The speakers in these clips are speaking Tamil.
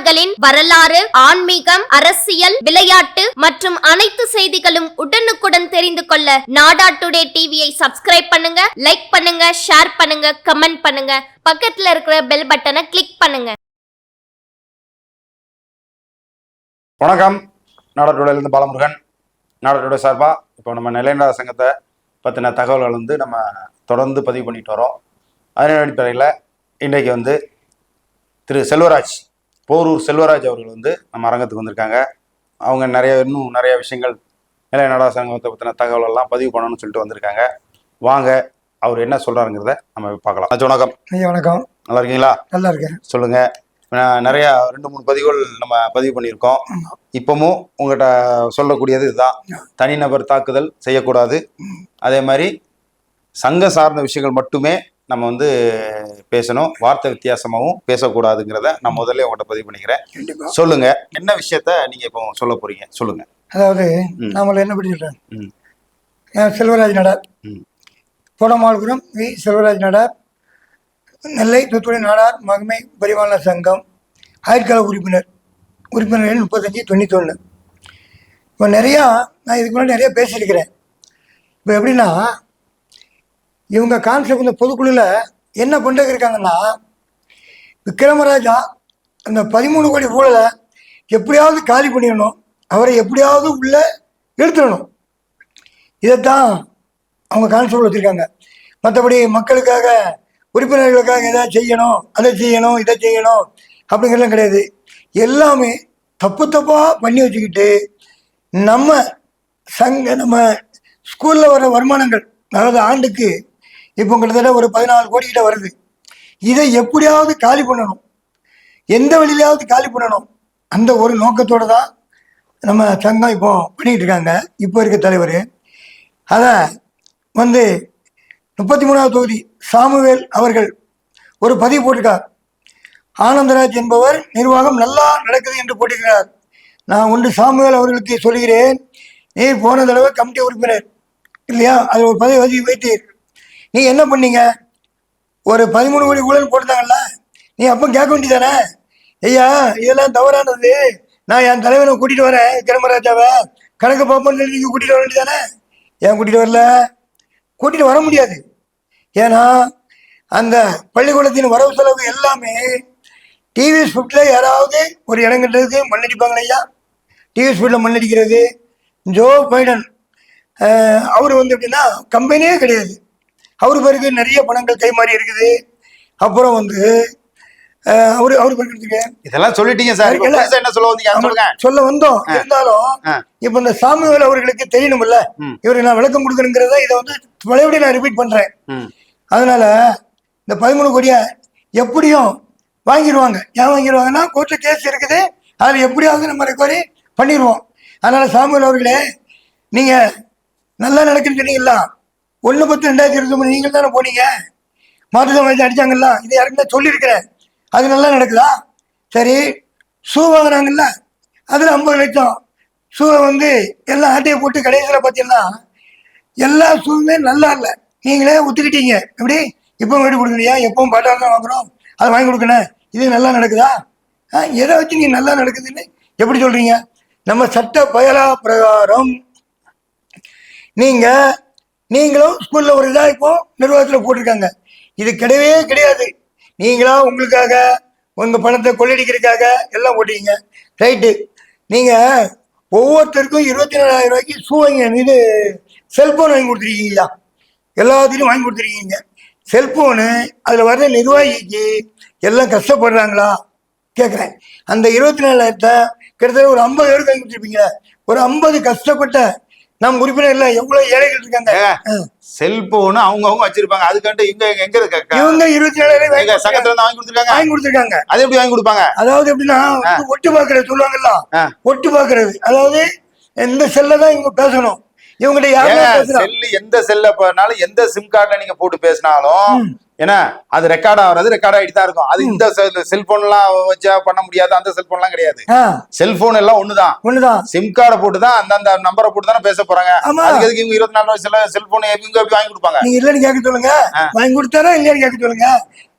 நாடார்களின் வரலாறு ஆன்மீகம் அரசியல் விளையாட்டு மற்றும் அனைத்து செய்திகளும் உடனுக்குடன் தெரிந்து கொள்ள நாடா டுடே டிவியை சப்ஸ்கிரைப் பண்ணுங்க லைக் பண்ணுங்க ஷேர் பண்ணுங்க கமெண்ட் பண்ணுங்க. பக்கத்துல இருக்கிற பெல் பட்டனை கிளிக் பண்ணுங்க. வணக்கம். நாடகத்துடையிலேருந்து பாலமுருகன். நாடா டுடே சார்பா இப்போ நம்ம நிலைநாத சங்கத்தை பற்றின தகவல்கள் வந்து நம்ம தொடர்ந்து பதிவு பண்ணிட்டு வரோம். அதன் அடிப்படையில் இன்றைக்கு வந்து திரு செல்வராஜ் போரூர் செல்வராஜ் அவர்கள் வந்து நம்ம அரங்கத்துக்கு வந்திருக்காங்க. அவங்க நிறைய இன்னும் நிறைய விஷயங்கள் நிலை நாடக சங்கத்தை பற்றின தகவல் எல்லாம் பதிவு பண்ணணும்னு சொல்லிட்டு வந்திருக்காங்க. வாங்க அவர் என்ன சொல்கிறாருங்கிறத நம்ம பார்க்கலாம். அச்சா, வணக்கம். ஐயா வணக்கம். நல்லா இருக்கீங்களா? நல்லா இருக்கேன். சொல்லுங்க. நிறைய ரெண்டு மூணு பதிவுகள் நம்ம பதிவு பண்ணியிருக்கோம். இப்பவும் உங்கள்கிட்ட சொல்லக்கூடியது இதுதான். தனிநபர் தாக்குதல் செய்யக்கூடாது. அதே மாதிரி சங்க சார்ந்த விஷயங்கள் மட்டுமே நம்ம வந்து பேசணும். வார்த்தை வித்தியாசமாகவும் பேசக்கூடாதுங்கிறத நான் முதல்ல உங்கள்கிட்ட பதிவு பண்ணிக்கிறேன். சொல்லுங்க. என்ன விஷயத்த நீங்க இப்போ சொல்ல போறீங்க? சொல்லுங்க. அதாவது ம். நாமள என்ன படி சொல்றேன்? செல்வராஜ் நடார்? ம். போடமாள்புரம் வி. செல்வராஜ் நடார் நெல்லை தூத்துக்குடி நாடார் மகிமை பரிவாள சங்கம் ஆயுட்கால உறுப்பினர். உறுப்பினர் எண் முப்பத்தஞ்சு தொண்ணூத்தொன்று இப்போ நிறையா நான் இதுக்கு முன்னாடி நிறைய பேசியிருக்கிறேன். இப்போ எப்படின்னா இவங்க கான்செப்ட் இந்த பொதுக்குழுல என்ன பண்ணிட்டு இருக்காங்கன்னா விக்ரமராஜா அந்த பதிமூணு கோடி ஊழலை எப்படியாவது காலி பண்ணிடணும். அவரை எப்படியாவது உள்ளே எடுத்துடணும் இதைத்தான் அவங்க கான்செப்ட் வச்சுருக்காங்க. மற்றபடி மக்களுக்காக உறுப்பினர்களுக்காக எதாவது செய்யணும் அதை செய்யணும் இதை செய்யணும் அப்படிங்கிறதுலாம் கிடையாது. எல்லாமே தப்பு தப்பாக பண்ணி வச்சுக்கிட்டு நம்ம சங்க நம்ம ஸ்கூலில் வர வருமானங்கள் அதாவது ஆண்டுக்கு இப்போ கிட்டத்தட்ட ஒரு பதினாலு கோடி கிட்ட வருது. இதை எப்படியாவது காலி பண்ணணும். எந்த வழியிலையாவது காலி பண்ணணும். அந்த ஒரு நோக்கத்தோடு தான் நம்ம சங்கம் இப்போ பண்ணிகிட்டு இருக்காங்க. இப்போ இருக்க தலைவர். அதை வந்து முப்பத்தி மூணாவது தொகுதி சாமுவேல் அவர்கள் ஒரு பதிவு போட்டிருக்கார். ஆனந்தராஜ் என்பவர் நிர்வாகம் நல்லா நடக்குது என்று போட்டிருக்கிறார். நான் ஒன்று சாமுவேல் அவர்களுக்கு சொல்கிறேன் நீ போன தடவை கமிட்டி உறுப்பினர். இல்லையா? அது ஒரு பதவி வதி வைத்தீர். நீ என்ன பண்ணீங்க? ஒரு பதிமூணு கோடி ஊழல் போட்டாங்கல்ல நீ அப்போ கேட்க வேண்டியதானே ஐயா இதெல்லாம் தவறானது. நான் என் தலைவனை கூட்டிகிட்டு வரேன் கிரமராஜாவை. கணக்கு பார்ப்போம்னு நீங்கள் கூட்டிகிட்டு வர வேண்டியதானே ஏன் கூட்டிகிட்டு வரல? கூட்டிகிட்டு வர முடியாது. ஏன்னா அந்த பள்ளிக்கூடத்தின் வரவு செலவு எல்லாமே டிவி ஸ்பிரிட்டில் யாராவது ஒரு இடம் கட்டுறதுக்கு மண்ணடிப்பாங்களே ஐயா? டிவி ஸ்பிரிட்டில் மண்ணடிக்கிறது ஜோ பைடன். அவர் வந்து எப்படின்னா கம்பெனியே கிடையாது. அவர் பேருக்கு நிறைய பணங்கள் கைமாறி இருக்குது. அப்புறம் வந்து அவரு அவர் பேருக்கு இதெல்லாம் சொல்லிட்டீங்க சார். என்ன சொல்ல வந்தீங்க? சொல்ல வந்தோம். இருந்தாலும். இப்ப இந்த சாமுவேல் அவர்களுக்கு தெரியணும்ல. ம். இவருக்கு நான் விளக்கம் கொடுக்கணுங்கிறத இதை வந்து பழையபடி நான் ரிப்பீட் பண்றேன். அதனால இந்த பதிமூணு கோடியை எப்படியும் வாங்கிடுவாங்க ஏன் வாங்கிடுவாங்கன்னா கோர்ட்ல கேஸ் இருக்குது. அதில் எப்படியாவது நம்ம ரெக்கவரி பண்ணிடுவோம் அதனால சாமுவேல் அவர்களே நீங்க நல்லா நடக்குன்னு சொன்னீங்களா ஒன்று பத்து ரெண்டாயிரத்தி இருபத்தி ஒன்பது நீங்கள் தானே போனீங்க மாற்றுத்திறனாளி அடித்தாங்கல்ல இது யாருக்குமே சொல்லியிருக்கிறேன். அது நல்லா நடக்குதா? சரி ஷூ வாங்குறாங்கல்ல? அதில் ஐம்பது லட்சம். ஷூவை வந்து எல்லாம் ஆட்டையை போட்டு கடைசியில் பார்த்தீங்கன்னா எல்லா ஷூவுமே நல்லா இல்லை. நீங்களே ஒத்துக்கிட்டீங்க. எப்படி? இப்போ வீடு கொடுக்குறியா? எப்பவும் பாட்டாக தான் வாங்குறோம். அதை வாங்கி கொடுக்கணும் இது நல்லா நடக்குதா? ஆ எதை வச்சு நீ நல்லா நடக்குதுன்னு எப்படி சொல்கிறீங்க நம்ம சட்ட பயலா பிரகாரம் நீங்கள் நீங்களும் ஸ்கூலில் ஒரு இதாக இப்போ நிர்வாகத்தில் போட்டிருக்காங்க. இது கிடையவே கிடையாது. நீங்களா உங்களுக்காக உங்கள் பணத்தை கொள்ளடிக்கிறதுக்காக எல்லாம் போட்டீங்க ரைட்டு நீங்கள் ஒவ்வொருத்தருக்கும் இருபத்தி நாலாயிரம் ரூபாய்க்கு ஷூ வாங்கி இது செல்ஃபோன் வாங்கி கொடுத்துருக்கீங்களா? எல்லாத்துலேயும் வாங்கி கொடுத்துருக்கீங்க. செல்ஃபோனு அதில் வர்ற நிர்வாகிக்கு எல்லாம் கஷ்டப்படுறாங்களா? கேட்குறேன் அந்த இருபத்தி நாலாயிரத்தை கிட்டத்தட்ட ஒரு ஐம்பது பேருக்கு வாங்கி கொடுத்துருப்பீங்களே ஒரு ஐம்பது கஷ்டப்பட்ட நம் உறுப்பினர்ல எவ்வளோ ஏழைகள் இருக்காங்க. செல்போன் அவங்க அவங்க வச்சிருப்பாங்க. அதுக்காண்டு இங்க எங்க- எங்க இருக்கு இவங்க இருபத்தி வாங்கி சங்கத்துல இருந்து வாங்கி கொடுத்துருக்காங்க? வாங்கி கொடுத்துருக்காங்க. அது எப்படி வாங்கி கொடுப்பாங்க? அதாவது எப்படின்னா ஒட்டு பார்க்கறது சொல்லுவாங்கல்ல. ஒட்டு பார்க்கறது. அதாவது இந்த செல்ல தான் இவங்க பேசணும். இவங்ககிட்ட யாருமே செல்லு எந்த செல்ல போனாலும் எந்த சிம் கார்டுல நீங்க போட்டு பேசினாலும் ஏன்னா அது ரெக்கார்ட் ஆகுறது ரெக்கார்ட் ஆகிட்டு தான் இருக்கும். அது இந்த செல்போன் எல்லாம் வச்சா பண்ண முடியாது அந்த செல்போன் எல்லாம் கிடையாது. செல்போன் எல்லாம் ஒண்ணுதான். ஒண்ணுதான். சிம் கார்டை போட்டு தான் அந்தந்த நம்பரை போட்டு தானே பேச போறாங்க. அதுக்கு எதுக்கு இவங்க இருபத்தி நாலு வயசுல செல்போன் இவங்க எப்படி வாங்கி கொடுப்பாங்க? நீங்க இல்லைன்னு கேட்க சொல்லுங்க. வாங்கி கொடுத்தாரா இல்லையான்னு கேட்க சொல்லுங்க.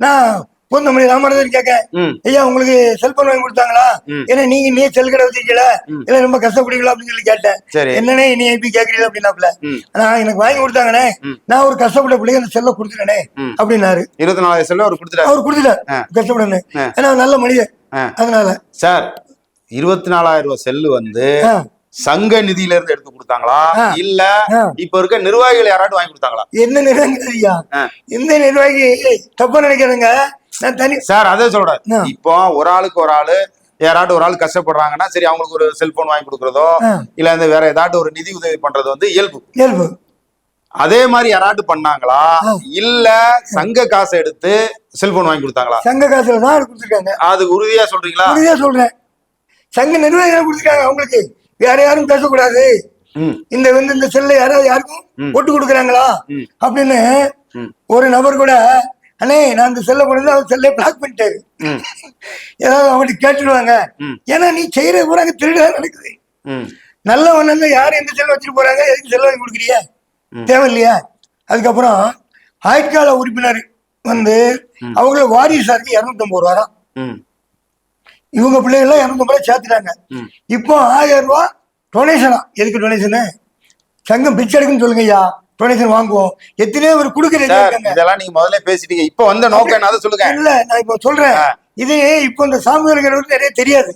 நான் பூந்தமல்லி ராமராஜன் கேட்க ம் ஐயா உங்களுக்கு செல்போன் வாங்கி கொடுத்தாங்களா. ஏன்னா நீங்க நீ செல் கடை வச்சிருக்கீங்களா. இல்ல ரொம்ப கஷ்டப்படுவீங்களா அப்படின்னு சொல்லி கேட்டேன் என்னன்னே நீ எப்படி கேக்குறீங்க அப்படின்னாப்ல ஆனா எனக்கு வாங்கி கொடுத்தாங்கண்ணே. நான் ஒரு கஷ்டப்பட்ட பிள்ளைங்க அந்த செல்ல கொடுத்துட்டேனே. அப்படின்னாரு இருபத்தி நாலாயிரம் செல்ல அவர் கொடுத்துட்டாரு அவர் கொடுத்துட்டார். கஷ்டப்படனே. ஏன்னா நல்ல மனிதன் ஆ. அதனால சார் இருபத்தி நாலாயிரம் ரூபாய் செல்லு வந்து. சங்க நிதியில இருந்து எடுத்து கொடுத்தாங்களா. இல்ல. இப்ப இருக்க நிர்வாகிகள் யாராட்டும் வாங்கி கொடுத்தாங்களா என்ன நிர்வாகி. இந்த நிர்வாகி தப்பா நினைக்கிறேங்க நான் தனி சார் அதே சொல்றேன். இப்போ ஒரு ஆளுக்கு ஒரு ஆளு யாராட்டும் ஒரு ஆள் கஷ்டப்படுறாங்கன்னா சரி அவங்களுக்கு ஒரு செல்போன் வாங்கி கொடுக்கறதோ. இல்ல இந்த வேற ஏதாட்டும் ஒரு நிதி உதவி பண்றது வந்து இயல்பு இயல்பு அதே மாதிரி யாராட்டும் பண்ணாங்களா. இல்ல சங்க காசை எடுத்து செல்போன் வாங்கி கொடுத்தாங்களா சங்க காசுல தான் கொடுத்துருக்காங்க அது உறுதியா சொல்றீங்களா உறுதியா சொல்றேன் சங்க நிர்வாகிகள் கொடுத்துருக்காங்க அவங்களுக்கு வேற யாரும் பேசக்கூடாது இந்த வந்து இந்த செல்ல யாராவது யாருக்கும். ஒட்டு கொடுக்குறாங்களா. அப்படின்னு. ஒரு நபர் கூட அண்ணே நான் இந்த செல்ல கொண்டு அவர் செல்லை பிளாக் பண்ணிட்டாரு. ஏதாவது அவங்கள்ட்ட கேட்டுடுவாங்க. ஏன்னா நீ செய்யற பூரா அங்க திருடுதான் நடக்குது. நல்லவன் வந்து யார் எந்த செல் வச்சுட்டு போறாங்க எதுக்கு செல் வாங்கி கொடுக்குறிய. தேவையில்லையா? அதுக்கப்புறம் ஆயுட்கால உறுப்பினர் வந்து அவங்கள வாரிசாருக்கு இரநூத்தம்பது ரூபா தான் இவங்க பிள்ளைகள்லாம் இரநூத்தம்பது ரூபா சேர்த்துட்டாங்க. இப்போ ஆயிரம் ரூபா டொனேஷனா எதுக்கு டொனேஷனு சங்கம் பிச்சை எடுக்குன்னு சொல்லுங்க ஐயா டொனேஷன் வாங்குவோம். எத்தனையோ பேர் கொடுக்க இதெல்லாம் நீங்க முதல்ல பேசிட்டீங்க. இப்ப வந்த நோக்கம் என்ன அதை சொல்லுங்க. இல்ல நான் இப்போ சொல்றேன். இது இப்போ இந்த சாமியார்களுக்கு நிறைய தெரியாது.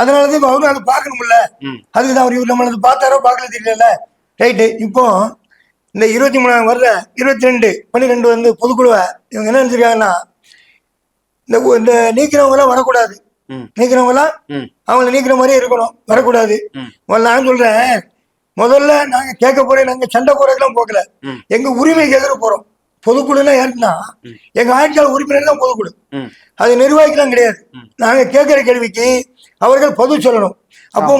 அதனாலதான் இப்ப அவரும் அதை பார்க்கணும்ல. அதுக்கு தான் அவர் நம்மளது பார்த்தாரோ பார்க்கல தெரியல ரைட்டு இப்போ இந்த இருபத்தி மூணாம் வர்ற இருபத்தி ரெண்டு பன்னிரெண்டு வந்து பொதுக்குழுவை இவங்க என்ன நினைச்சிருக்காங்கன்னா இந்த இந்த நீக்கிறவங்களாம் வரக்கூடாது. நீக்கிறவங்களாம் அவங்கள நீக்கிற மாதிரியே இருக்கணும். வரக்கூடாது. நான் சொல்றேன். முதல்ல நாங்க கேட்க போறேன் நாங்க சண்டை போறதுக்கெல்லாம் போகல. எங்க உரிமை கேட்கற போறோம். பொதுக்குழுனா யாருக்குன்னா எங்க ஆட்கள் உறுப்பினர் தான் பொதுக்குழு. அது நிர்வாகிக்கலாம் கிடையாது. நாங்க கேட்கிற கேள்விக்கு அவர்கள் பதில் சொல்லணும். அப்போ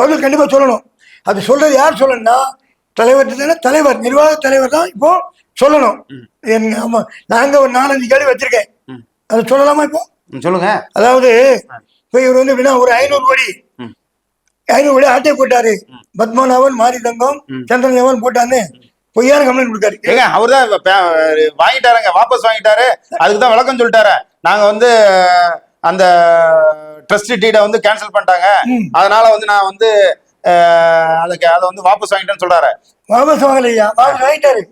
பதில் கண்டிப்பா சொல்லணும். அது சொல்றது யார் சொல்லணும்னா தலைவர் தலைவர் நிர்வாக தலைவர் தான் இப்போ சொல்லணும். ஆமா நாங்க ஒரு நாலஞ்சு கேள்வி வச்சிருக்கேன். அதை சொல்லலாமா இப்போ? சொல்லுங்க. அதாவது இப்போ இவர் வந்து எப்படின்னா ஒரு ஐநூறு கோடி. ஐநூறு கோடி ஆட்டை போட்டாரு? பத்மநாபன் மாரி தங்கம் சந்திரன் தேவன் போட்டான்னு பொய்யான கம்ப்ளைண்ட் கொடுத்தாரு ஏங்க அவர் தான் வாங்கிட்டாருங்க வாபஸ் வாங்கிட்டாரு. அதுக்கு தான் விளக்கம் சொல்லிட்டாரு. நாங்க வந்து அந்த ட்ரஸ்ட் டீடை வந்து கேன்சல் பண்ணிட்டாங்க. அதனால வந்து நான் வந்து அதுக்கு அதை வந்து வாபஸ் வாங்கிட்டேன்னு சொல்றாரு. வாபஸ் வாங்கலையா? வாபஸ் வாங்கிட்டாரு.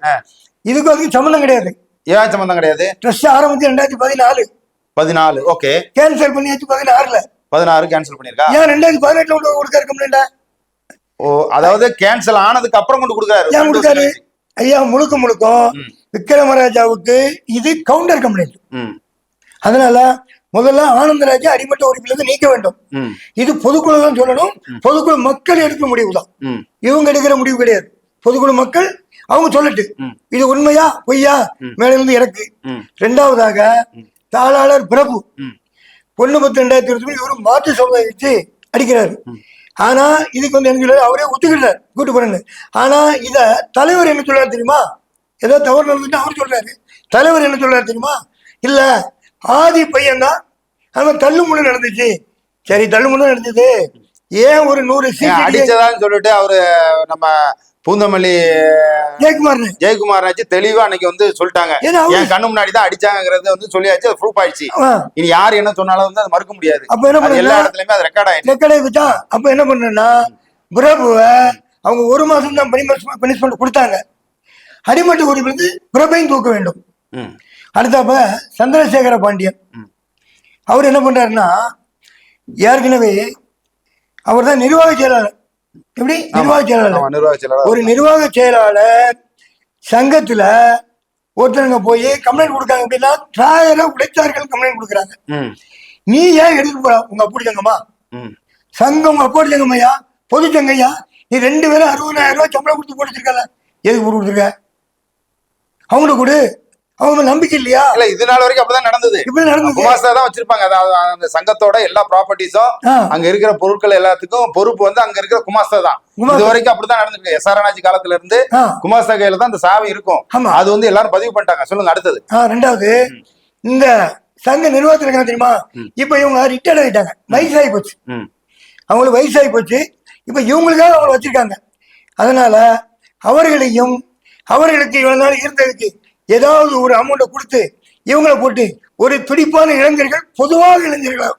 இதுக்கு அதுக்கு சம்மந்தம் கிடையாது. ஏன் சம்பந்தம் கிடையாது? ட்ரஸ்ட் ஆரம்பிச்சு ரெண்டாயிரத்தி பதினாலு. பதினாலு ஓகே. கேன்சல் பண்ணியாச்சு பதினாறுல. பதினாறு கேன்சல் பண்ணிருக்கா ஏன் ரெண்டாயிரத்தி பதினெட்டுல கொண்டு கொடுக்காரு கம்ப்ளைண்டா ஓ அதாவது கேன்சல் ஆனதுக்கு அப்புறம் கொண்டு கொடுக்குறாரு ஏன் கொடுக்காரு? ஐயா முழுக்க முழுக்கம். விக்ரமராஜாவுக்கு இது கவுண்டர் கம்ப்ளைண்ட் அதனால முதல்ல ஆனந்தராஜா அடிமட்ட உறுப்பிலிருந்து நீக்க வேண்டும். இது பொதுக்குழு தான் சொல்லணும். பொதுக்குழு மக்கள் எடுக்கிற முடிவு தான். இவங்க எடுக்கிற முடிவு கிடையாது. பொதுக்குழு மக்கள் அவங்க சொல்லட்டு. இது உண்மையா பொய்யா? மேல இருந்து இறக்கு ரெண்டாவதாக தாளாளர் பிரபு ஒண்ணு பத்து ரெண்டாயிரத்தி இருபத்தி மூணு இவரும் மாற்று வச்சு அடிக்கிறாரு. ஆனா இதுக்கு வந்து என்ன சொல்றாரு அவரே ஒத்துக்கிறார் கூட்டு போறேன்னு. ஆனா இத தலைவர் என்ன சொல்றாரு தெரியுமா? ஏதோ தவறு நடந்துட்டு அவர் சொல்றாரு. தலைவர் என்ன சொல்றாரு தெரியுமா? இல்ல ஆதி பையன் தான் அவன் தள்ளுமுள்ள நடந்துச்சு. சரி தள்ளுமுள்ள நடந்தது. ஏன் ஒரு நூறு அடிச்சதான்னு சொல்லிட்டு அவரு நம்ம பூந்தமல்லி ஜெயக்குமார் ஜெயக்குமார் ஆச்சு தெளிவா அன்னைக்கு வந்து சொல்லிட்டாங்க. என் கண்ணு முன்னாடி தான் அடிச்சாங்கிறது வந்து சொல்லியாச்சு அது ப்ரூஃப் ஆயிடுச்சு. இனி யார் என்ன சொன்னாலும் வந்து அது மறுக்க முடியாது. அப்ப என்ன எல்லா இடத்துலயுமே அது ரெக்கார்ட் ஆயிடுச்சு. நெக்கடை வச்சா அப்ப என்ன பண்ணா பிரபுவை அவங்க ஒரு மாசம் தான் பனிஷ்மெண்ட் கொடுத்தாங்க. அடிமட்ட உறுப்பினருக்கு பிரபையும் தூக்க வேண்டும். ம். அடுத்தப்ப சந்திரசேகர பாண்டியன். அவர் என்ன பண்றாருன்னா ஏற்கனவே அவர் தான் நிர்வாக செயலாளர். எப்படி? நிர்வாக செயலாளர். ஆமா, நிர்வாக செயலாளர். ஒரு நிர்வாக செயலாளர் சங்கத்துல ஒருத்தருங்க போய் கம்ப்ளைண்ட் கொடுக்காங்க அப்படின்னா டிராயரை உடைத்தார்கள் கம்ப்ளைண்ட் கொடுக்குறாங்க. நீ ஏன் எடுத்துட்டு போற? உங்க அப்படி சங்கமா? சங்கம் உங்க அப்படி சங்கம்மையா? பொது சங்கையா? நீ ரெண்டு பேரும் அறுபதாயிரம் ரூபாய் சம்பளம் கொடுத்து போட்டுருக்கல எதுக்கு கொடுத்துருக்க? அவங்களுக்கு கொடு. அவங்க நம்பிக்கை இல்லையா? இல்ல இது நாள் வரைக்கும் அப்படிதான் நடந்தது. இப்படி நடந்தது. குமாஸ்தா தான் வச்சிருப்பாங்க. அந்த சங்கத்தோட எல்லா ப்ராப்பர்ட்டிஸும். அங்க இருக்கிற பொருட்கள் எல்லாத்துக்கும் பொறுப்பு வந்து அங்க இருக்கிற குமாஸ்தா தான். இது வரைக்கும் அப்படிதான் நடந்திருக்கு. எஸ்ஆர்என்ஆஜி காலத்துல இருந்து. குமாஸ்தா கையில தான் அந்த சாவி இருக்கும். அது வந்து எல்லாரும் பதிவு பண்ணிட்டாங்க. சொல்லுங்க அடுத்தது. ரெண்டாவது இந்த சங்க நிர்வாகத்தில் இருக்காங்க தெரியுமா? இப்ப இவங்க ரிட்டையர்ட் ஆயிட்டாங்க. வயசாகி போச்சு. அவங்களுக்கு வயசாகி போச்சு. இப்ப இவங்களுக்காக அவங்களை வச்சிருக்காங்க. அதனால அவர்களையும் அவர்களுக்கு இவ்வளவு நாள் இருந்ததுக்கு ஏதாவது ஒரு அமௌண்ட்டை கொடுத்து இவங்கள போட்டு ஒரு துடிப்பான இளைஞர்கள் பொதுவாக இளைஞர்கள்.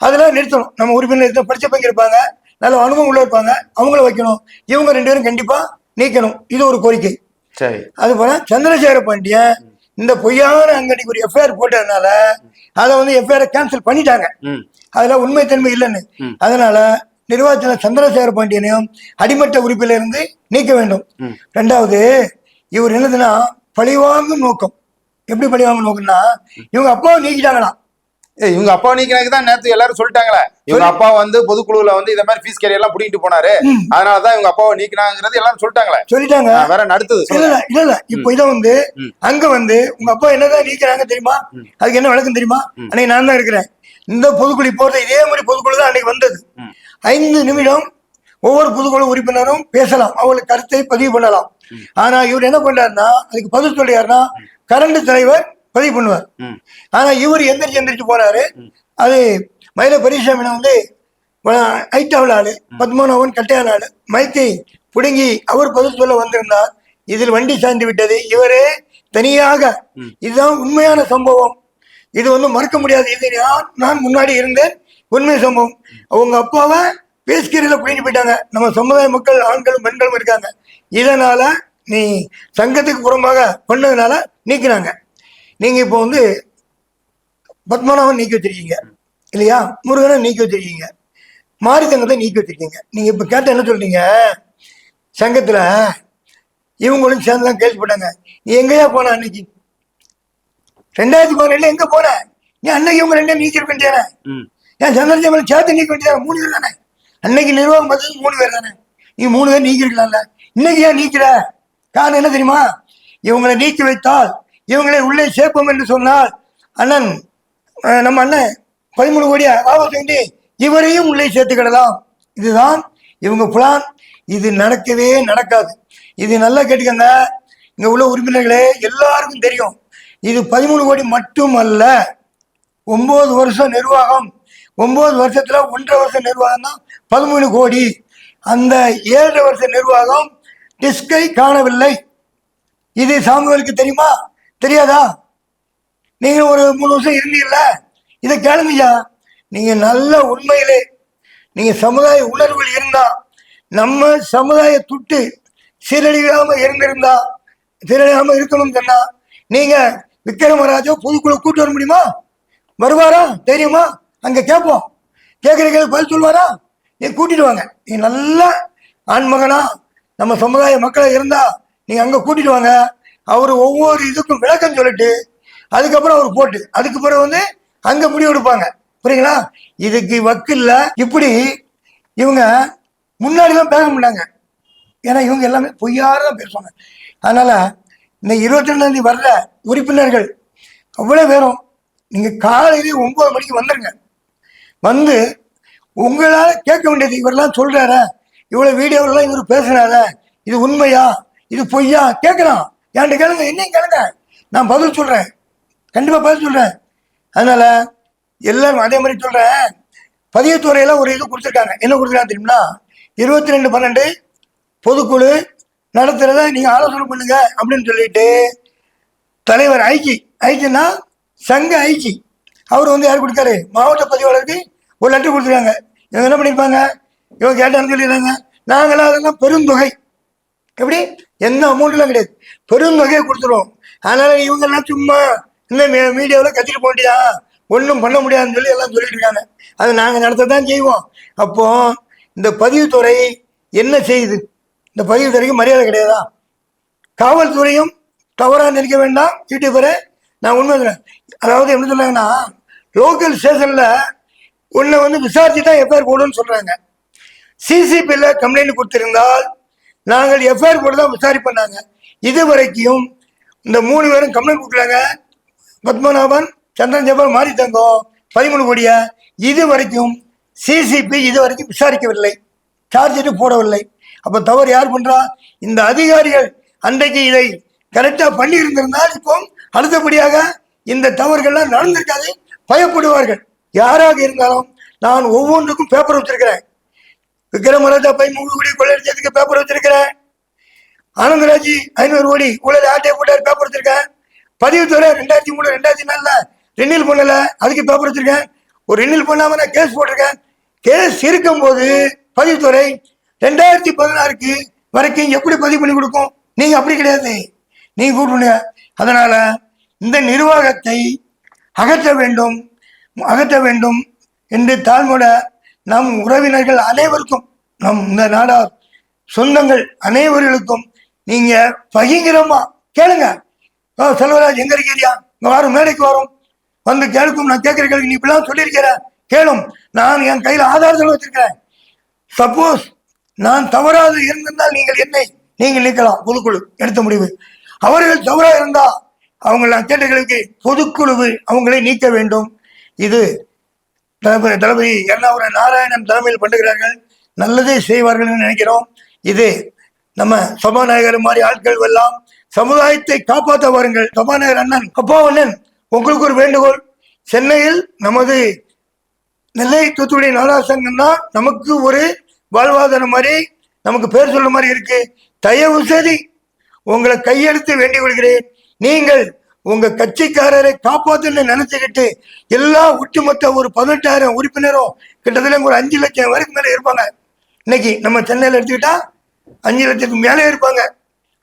அதெல்லாம் நிறுத்தணும். நம்ம உறுப்பினர் நிறுத்தம் படிச்ச பையன் இருப்பாங்க நல்ல அனுபவம் உள்ள இருப்பாங்க அவங்கள வைக்கணும். இவங்க ரெண்டு பேரும் கண்டிப்பா நீக்கணும். இது ஒரு கோரிக்கை. சரி. அது போல சந்திரசேகர பாண்டியன் இந்த பொய்யான அங்கடிக்கு ஒரு எஃப்ஐஆர் போட்டதுனால அதை வந்து எஃப்ஐஆர் கேன்சல் பண்ணிட்டாங்க. அதுல உண்மைத்தன்மை இல்லைன்னு. அதனால நிர்வாகத்துல சந்திரசேகர பாண்டியனையும் அடிமட்ட உறுப்பில இருந்து நீக்க வேண்டும். ரெண்டாவது இவர் என்னதுன்னா பழிவாங்கும் நோக்கம். எப்படி பழிவாங்கும் நோக்கம்னா இவங்க அப்பாவை நீக்கிட்டாங்களாம் ஏய், இவங்க அப்பா நீக்கினதுக்கு தான் நேத்து எல்லாரும் சொல்லிட்டாங்களே. இவங்க அப்பா வந்து பொதுக்குழுல வந்து இந்த மாதிரி ஃபீஸ் கேரி எல்லாம் புடிங்கிட்டு போனாரு. அதனாலதான் இவங்க அப்பாவை நீக்கினாங்கிறது எல்லாரும் சொல்லிட்டாங்களே. சொல்லிட்டாங்க. வேற அடுத்தது இல்ல இல்ல இல்ல. இப்போ இதை வந்து. அங்க வந்து உங்க அப்பா என்னதான் நீக்கிறாங்க தெரியுமா. அதுக்கு என்ன விளக்கம் தெரியுமா? அன்னைக்கு நான் தான் இருக்கிறேன். இந்த பொதுக்குழு போறது இதே மாதிரி பொதுக்குழு தான் அன்னைக்கு வந்தது. ஐந்து நிமிடம் ஒவ்வொரு பொதுக்குழு உறுப்பினரும் பேசலாம். அவங்களுக்கு கருத்தை பதிவு பண்ணலாம். ஆனா இவர் என்ன பண்றாருன்னா அதுக்கு பதில் சொல்றாருன்னா கரண்ட் தலைவர் பதிவு பண்ணுவார். ஆனா இவர் எந்திரிச்சு எந்திரிச்சு போறாரு. அது மயில பெரியசாமினை வந்து ஐட்டாவில் ஆளு பத்மநாபன் கட்டையான ஆளு மைக்கை பிடுங்கி அவர் பதில் சொல்ல வந்திருந்தார். இதில் வண்டி சாய்ந்து விட்டது. இவரே தனியாக இதுதான் உண்மையான சம்பவம். இது வந்து மறக்க முடியாது இது. நான் நான் முன்னாடி இருந்தேன் உண்மை சம்பவம். அவங்க அப்பாவை பேஸ்கரியில் பிடிங்கிட்டு போயிட்டாங்க. நம்ம சமுதாய மக்கள் ஆண்களும் பெண்களும் இருக்காங்க. இதனால நீ சங்கத்துக்கு புறம்பாக பண்ணதுனால நீக்கினாங்க நீங்க இப்போ வந்து பத்மநாபன் நீக்கி வச்சிருக்கீங்க இல்லையா முருகனை நீக்கி வச்சிருக்கீங்க மாரி சங்கத்தை நீக்கி வச்சிருக்கீங்க நீங்க இப்ப கேட்ட என்ன சொல்றீங்க சங்கத்துல இவங்களும் சேர்ந்து தான் போட்டாங்க நீ எங்கேயா போன அன்னைக்கு ரெண்டாயிரத்தி பதினேழுல எங்க போன நீ அன்னைக்கு இவங்க ரெண்டே நீக்கிற வேண்டியானே ம். ஏன் சந்திரஜாமன் சேர்த்து நீக்க வேண்டியதானே மூணு பேர் தானே அன்னைக்கு நிர்வாகம் பார்த்தது மூணு பேர் தானே நீ மூணு பேர் நீக்கிருக்கலாம்ல இன்னைக்கு ஏன் நீக்கிற காரணம் என்ன தெரியுமா? இவங்களை நீக்கி வைத்தால் இவங்களை உள்ளே சேர்ப்போம் என்று சொன்னால் அண்ணன் நம்ம அண்ணன் பதிமூணு கோடியா ஆபத்து வாங்கி இவரையும் உள்ளே சேர்த்துக்கிடலாம். இதுதான் இவங்க பிளான் இது நடக்கவே நடக்காது. இது நல்லா கேட்டுக்கங்க. இங்கே உள்ள உறுப்பினர்களே எல்லாருக்கும் தெரியும். இது பதிமூணு கோடி மட்டுமல்ல. ஒம்பது வருஷம் நிர்வாகம். ஒம்பது வருஷத்தில் ஒன்றரை வருஷம் நிர்வாகம் தான் பதிமூணு கோடி. அந்த ஏழரை வருஷ நிர்வாகம் டிஸ்கை காணவில்லை. இது சாமுவேலுக்கு தெரியுமா? தெரியாதா? நீங்கள் ஒரு மூணு வருஷம் இருந்தீங்கல்ல? இதை கேளுங்கய்யா. நீங்கள் நல்ல உண்மையிலே நீங்கள் சமுதாய உணர்வுகள் இருந்தா நம்ம சமுதாய துட்டு சீரழியாமல் இருந்திருந்தா சீரழியாமல் இருக்கணும் சொன்னா நீங்கள் விக்ரமராஜோ பொதுக்குழு கூட்டு வர முடியுமா? வருவாரா? தெரியுமா? அங்கே கேட்போம் கேட்கறதுக்கு பதில் சொல்வாரா? நீ கூட்டிட்டு வாங்க. நீ நல்ல ஆண்மகனா நம்ம சமுதாய மக்களை இருந்தா நீங்க அங்க கூட்டிட்டு வாங்க. அவர் ஒவ்வொரு இதுக்கும் விளக்கம் சொல்லிட்டு அதுக்கப்புறம் அவர் போட்டு அதுக்கு பிறகு வந்து அங்க முடிவு எடுப்பாங்க புரியுங்களா? இதுக்கு வக்கில்ல இப்படி இவங்க முன்னாடி தான் பேச முடியாங்க ஏன்னா இவங்க எல்லாமே பொய்யார தான் பேசுவாங்க. அதனால இந்த இருபத்தி ரெண்டாம் தேதி வர்ற உறுப்பினர்கள் அவ்வளோ பேரும் நீங்க காலையிலே ஒன்பது மணிக்கு வந்துருங்க. வந்து உங்களால் கேட்க வேண்டியது இவரெல்லாம் சொல்றாரா? இவ்வளோ வீடியோவெல்லாம் இவர் பேசுறாரா இது உண்மையா இது பொய்யா? கேட்கலாம் என்கிட்ட கேளுங்க இன்னும் கேளுங்க. நான் பதில் சொல்றேன். கண்டிப்பாக பதில் சொல்றேன். அதனால எல்லாரும் அதே மாதிரி சொல்றேன். பதியத்துறையில ஒரு இது கொடுத்துருக்காங்க. என்ன கொடுத்துருக்காங்க தெரியுமா? இருபத்தி ரெண்டு பன்னெண்டு பொதுக்குழு நடத்துறத நீங்க ஆலோசனை பண்ணுங்க அப்படின்னு சொல்லிட்டு தலைவர் ஐக்கி ஐக்கினா சங்க ஐஜி. அவர் வந்து யார் கொடுத்தாரு? மாவட்ட பதிவாளருக்கு ஒரு லெட்டர் கொடுத்துருக்காங்க. இவங்க என்ன பண்ணியிருப்பாங்க? இவன் கேட்டான்னு சொல்லிடுறாங்க. நாங்களாம் அதெல்லாம் பெருந்தொகை. எப்படி? எந்த அமௌண்ட்லாம் கிடையாது. பெருந்தொகையை கொடுத்துருவோம். அதனால் இவங்கெல்லாம் சும்மா இந்த மீடியாவில் கத்திட்டு போண்டியா ஒன்றும் பண்ண முடியாதுன்னு சொல்லி எல்லாம் சொல்லிட்டு இருக்காங்க. அதை நாங்கள் நடத்த தான் செய்வோம். அப்போ இந்த பதிவுத்துறை என்ன செய்யுது? இந்த பதிவுத்துறைக்கு மரியாதை கிடையாதா? காவல்துறையும் தவறாக நினைக்க வேண்டாம். யூடியூபரை நான் உண்மை சொல்கிறேன் அதாவது என்ன சொன்னாங்கன்னா லோக்கல் ஸ்டேஷனில் உன்னை வந்து விசாரிச்சு தான் எஃப்ஐஆர் போடுன்னு சொல்கிறாங்க சிசிபியில் கம்ப்ளைண்ட் கொடுத்திருந்தால் நாங்கள் எஃப்ஐஆர் போட்டு தான் விசாரிப்போம் இது வரைக்கும் இந்த மூணு பேரும் கம்ப்ளைண்ட் கொடுக்குறாங்க பத்மநாபன் சந்திரன் ஜெபல் மாரி தங்கம் பதிமூணு கோடியா இது வரைக்கும் சிசிபி இது வரைக்கும் விசாரிக்கவில்லை. சார்ஜ் ஷீட்டு போடவில்லை. அப்போ தவறு யார் பண்ணுறா இந்த அதிகாரிகள் அன்றைக்கு இதை கரெக்டாக பண்ணியிருந்திருந்தால் இப்போ அடுத்தபடியாக இந்த தவறுகள்லாம் நடந்திருக்காது. பயப்படுவார்கள். யாராக இருந்தாலும் நான் ஒவ்வொன்றுக்கும் பேப்பர் வச்சிருக்கிறேன். விக்ரமராஜா பை மூணு கோடி கொள்ளையடிச்சதுக்கு பேப்பர் வச்சிருக்கிறேன் ஆனந்தராஜ் ஐநூறு கோடி ஊழல் ஆட்டையை போட்டார் பேப்பர் வச்சிருக்கேன் பதிவுத்துறை ரெண்டாயிரத்தி மூணு ரெண்டாயிரத்தி நாலுல ரெனில் பண்ணல. அதுக்கு பேப்பர் வச்சிருக்கேன் ஒரு ரெனில் பண்ணாம நான் கேஸ் போட்டிருக்கேன். கேஸ் இருக்கும்போது பதிவுத்துறை ரெண்டாயிரத்தி பதினாறுக்கு வரைக்கும் எப்படி பதிவு பண்ணி கொடுக்கும்? நீங்க அப்படி கிடையாது. நீங்க கூப்பிடுங்க அதனால இந்த நிர்வாகத்தை அகற்ற வேண்டும் அகற்ற வேண்டும் என்று தாழ்மோட நம் உறவினர்கள் அனைவருக்கும் நம் இந்த நாடார் சொந்தங்கள் அனைவர்களுக்கும் நீங்க பகிங்கிறோமா கேளுங்க. ஓ செல்வராஜ் எங்க இருக்கிறியா இங்க வரும் மேடைக்கு வரும். வந்து கேட்கும் நான் கேட்கிற கேள்வி நீ இப்படிலாம் சொல்லியிருக்கிற. கேளும். நான் என் கையில் ஆதாரத்தில் வச்சிருக்கிறேன். சப்போஸ் நான் தவறாக இருந்திருந்தால் நீங்கள் என்னை நீங்கள் நீக்கலாம். பொதுக்குழு எடுத்த முடிவு. அவர்கள் தவறாக இருந்தால் அவங்க நான் கேட்ட கேள்விக்கு அவங்களை நீக்க வேண்டும். இது தளபதி தளபதி எர்ணாபுரம் நாராயணன் தலைமையில் பண்ணுகிறார்கள் நல்லதே செய்வார்கள் என்று நினைக்கிறோம். இது நம்ம சபாநாயகர் மாதிரி ஆட்கள் எல்லாம் சமுதாயத்தை காப்பாற்ற வாருங்கள். சபாநாயகர் அண்ணன் அப்பா அண்ணன் உங்களுக்கு ஒரு வேண்டுகோள். சென்னையில் நமது நெல்லை தூத்துக்குடி நாடாசங்கம் தான் நமக்கு ஒரு வாழ்வாதாரம் மாதிரி நமக்கு பேர் சொல்ற மாதிரி இருக்கு. தயவு செய்து உங்களை கையெழுத்து வேண்டிக் கொள்கிறேன். நீங்கள் உங்க கட்சிக்காரரை காப்பாத்துன்னு நினைச்சுக்கிட்டு எல்லா ஒட்டுமொத்த ஒரு பதினெட்டாயிரம் உறுப்பினரும் கிட்டத்தட்ட ஒரு அஞ்சு லட்சம் வரைக்கும் மேலே இருப்பாங்க. இன்னைக்கு நம்ம சென்னையில் எடுத்துக்கிட்டா அஞ்சு லட்சத்துக்கு மேலே இருப்பாங்க.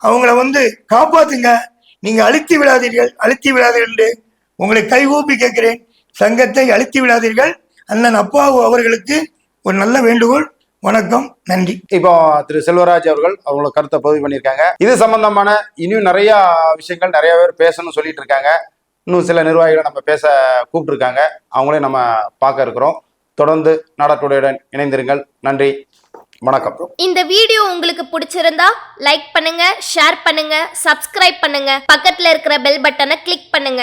அவங்கள வந்து காப்பாத்துங்க. நீங்க அழித்து விடாதீர்கள் அழித்து விடாதீர்கள் என்று உங்களை கைகூப்பி கேட்கிறேன். சங்கத்தை அழித்து விடாதீர்கள். அண்ணன் அப்பாவு அவர்களுக்கு ஒரு நல்ல வேண்டுகோள். வணக்கம் நன்றி. இப்போ திரு செல்வராஜ் அவர்கள் அவங்களோட கருத்தை பதிவு பண்ணியிருக்காங்க. இது சம்பந்தமான இன்னும் நிறைய விஷயங்கள் நிறைய பேர் பேசணும்னு சொல்லிட்டு இருக்காங்க. இன்னும் சில நிர்வாகிகளை நம்ம பேச கூப்பிட்டுருக்காங்க. அவங்களையும் நம்ம பார்க்க இருக்கிறோம். தொடர்ந்து நாடாட்டுடையுடன் இணைந்திருங்கள். நன்றி வணக்கம். இந்த வீடியோ உங்களுக்கு பிடிச்சிருந்தா லைக் பண்ணுங்க ஷேர் பண்ணுங்க சப்ஸ்கிரைப் பண்ணுங்க. பக்கத்துல இருக்கிற பெல் பட்டனை கிளிக் பண்ணுங்க.